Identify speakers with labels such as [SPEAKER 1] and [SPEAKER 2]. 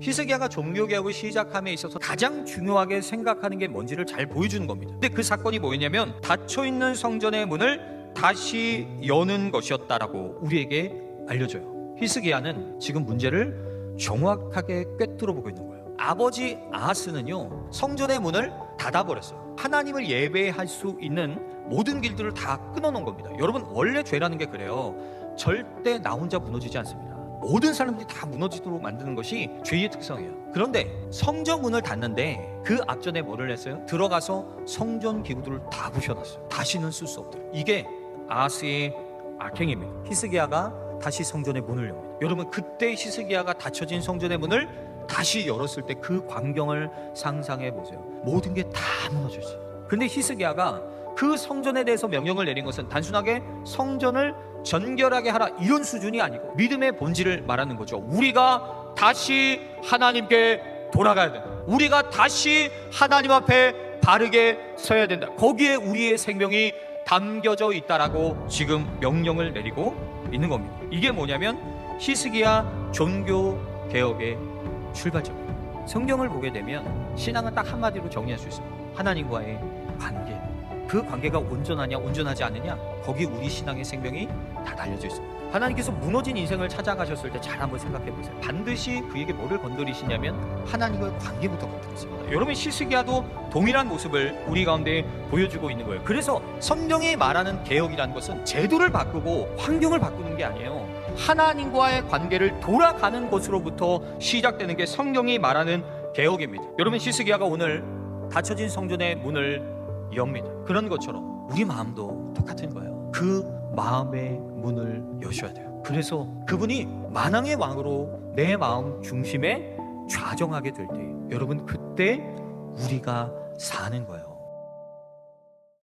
[SPEAKER 1] 히스기야가 종교개혁을 시작함에 있어서 가장 중요하게 생각하는 게 뭔지를 잘 보여주는 겁니다. 근데 그 사건이 뭐였냐면 닫혀 있는 성전의 문을 다시 여는 것이었다라고 우리에게 알려줘요. 히스기야는 지금 문제를 정확하게 꿰뚫어 보고 있는 거예요. 아버지 아하스는요 성전의 문을 닫아버렸어요. 하나님을 예배할 수 있는 모든 길들을 다 끊어놓은 겁니다. 여러분 원래 죄라는 게 그래요. 절대 나 혼자 무너지지 않습니다. 모든 사람들이 다 무너지도록 만드는 것이 죄의 특성이에요. 그런데 성전 문을 닫는데 그 앞전에 뭐를 했어요? 들어가서 성전 기구들을 다 부셔놨어요. 다시는 쓸 수 없도록. 이게 아스의 악행입니다. 히스기야가 다시 성전의 문을 엽니다. 여러분 그때 히스기야가 닫혀진 성전의 문을 다시 열었을 때 그 광경을 상상해 보세요. 모든 게 다 무너져 있어요. 근데 히스기야가 그 성전에 대해서 명령을 내린 것은 단순하게 성전을 전결하게 하라 이런 수준이 아니고 믿음의 본질을 말하는 거죠. 우리가 다시 하나님께 돌아가야 된다. 우리가 다시 하나님 앞에 바르게 서야 된다. 거기에 우리의 생명이 담겨져 있다라고 지금 명령을 내리고 있는 겁니다. 이게 뭐냐면 히스기야 종교 개혁의 출발점입니다. 성경을 보게 되면 신앙은 딱 한마디로 정리할 수 있습니다. 하나님과의 관계. 그 관계가 온전하냐 온전하지 않느냐 거기 우리 신앙의 생명이 다 달려져 있습니다. 하나님께서 무너진 인생을 찾아가셨을 때 잘 한번 생각해 보세요. 반드시 그에게 뭐를 건드리시냐면 하나님과의 관계부터 건드리십니다. 여러분 시스기야도 동일한 모습을 우리 가운데 보여주고 있는 거예요. 그래서 성경이 말하는 개혁이라는 것은 제도를 바꾸고 환경을 바꾸는 게 아니에요. 하나님과의 관계를 돌아가는 것으로부터 시작되는 게 성경이 말하는 개혁입니다. 여러분 시스기야가 오늘 닫혀진 성전의 문을 엽니다. 그런 것처럼 우리 마음도 똑같은 거예요. 그 마음의 문을 여셔야 돼요. 그래서 그분이 만왕의 왕으로 내 마음 중심에 좌정하게 될 때, 여러분 그때 우리가 사는 거예요.